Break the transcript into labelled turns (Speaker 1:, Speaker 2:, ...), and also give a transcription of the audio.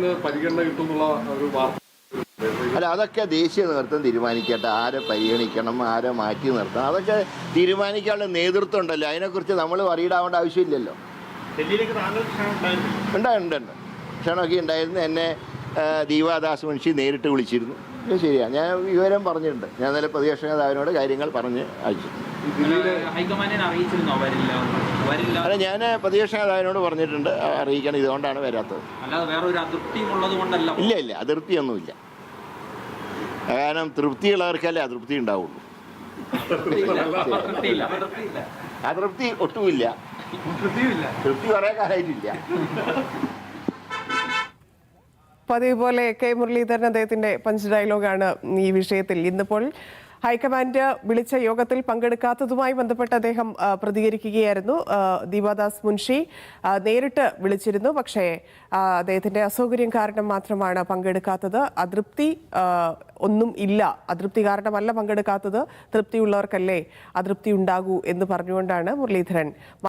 Speaker 1: സർക്കാരിന് പരിഗണന കിട്ടുമെന്നുള്ള ഒരു വാർത്ത
Speaker 2: അല്ല അതൊക്കെ ദേശീയ നേതൃത്വം തീരുമാനിക്കട്ടെ. ആരെ പരിഗണിക്കണം ആരെ മാറ്റി നിർത്തണം. അതൊക്കെ തീരുമാനിക്കാനുള്ള നേതൃത്വം ഉണ്ടല്ലോ. അതിനെക്കുറിച്ച് നമ്മൾ വറിയിടാവേണ്ട ആവശ്യമില്ലല്ലോ.
Speaker 3: ഉണ്ടായിട്ടുണ്ട്
Speaker 2: ഉണ്ട് ഉണ്ട് ഉണ്ട്. ക്ഷണമൊക്കെ ഉണ്ടായിരുന്നു. എന്നെ ദീപാദാസ് മുൻഷി നേരിട്ട് വിളിച്ചിരുന്നു. ശരിയാണ് ഞാൻ വിവരം പറഞ്ഞിട്ടുണ്ട്. ഞാൻ ഇന്നലെ പ്രതിപക്ഷ നേതാവിനോട് കാര്യങ്ങൾ പറഞ്ഞ് അയച്ചു അല്ല ഞാൻ പ്രതിപക്ഷ നേതാവിനോട് പറഞ്ഞിട്ടുണ്ട് അറിയിക്കണം. ഇതുകൊണ്ടാണ് വരാത്തത്. ഇല്ല ഇല്ല. അതിർത്തിയൊന്നുമില്ല കാരണം തൃപ്തിയുള്ളവർക്കല്ലേ അതൃപ്തി ഉണ്ടാവുള്ളൂ. അതൃപ്തി ഒട്ടുമില്ല. തൃപ്തി കുറേ കാലമായിട്ടില്ല.
Speaker 4: പതിവ് പോലെ കെ മുരളീധരൻ അദ്ദേഹത്തിന്റെ പഞ്ച് ഡയലോഗാണ് ഈ വിഷയത്തിൽ. ഇന്നിപ്പോൾ ഹൈക്കമാൻഡ് വിളിച്ച യോഗത്തിൽ പങ്കെടുക്കാത്തതുമായി ബന്ധപ്പെട്ട് അദ്ദേഹം പ്രതികരിക്കുകയായിരുന്നു. ദീപാദാസ് മുൻഷി നേരിട്ട് വിളിച്ചിരുന്നു. പക്ഷേ അദ്ദേഹത്തിന്റെ അസൗകര്യം കാരണം മാത്രമാണ് പങ്കെടുക്കാത്തത്. അതൃപ്തി ഒന്നും ഇല്ല. അതൃപ്തി കാരണമല്ല പങ്കെടുക്കാത്തത്. തൃപ്തിയുള്ളവർക്കല്ലേ അതൃപ്തി ഉണ്ടാകൂ എന്ന് പറഞ്ഞുകൊണ്ടാണ് മുരളീധരൻ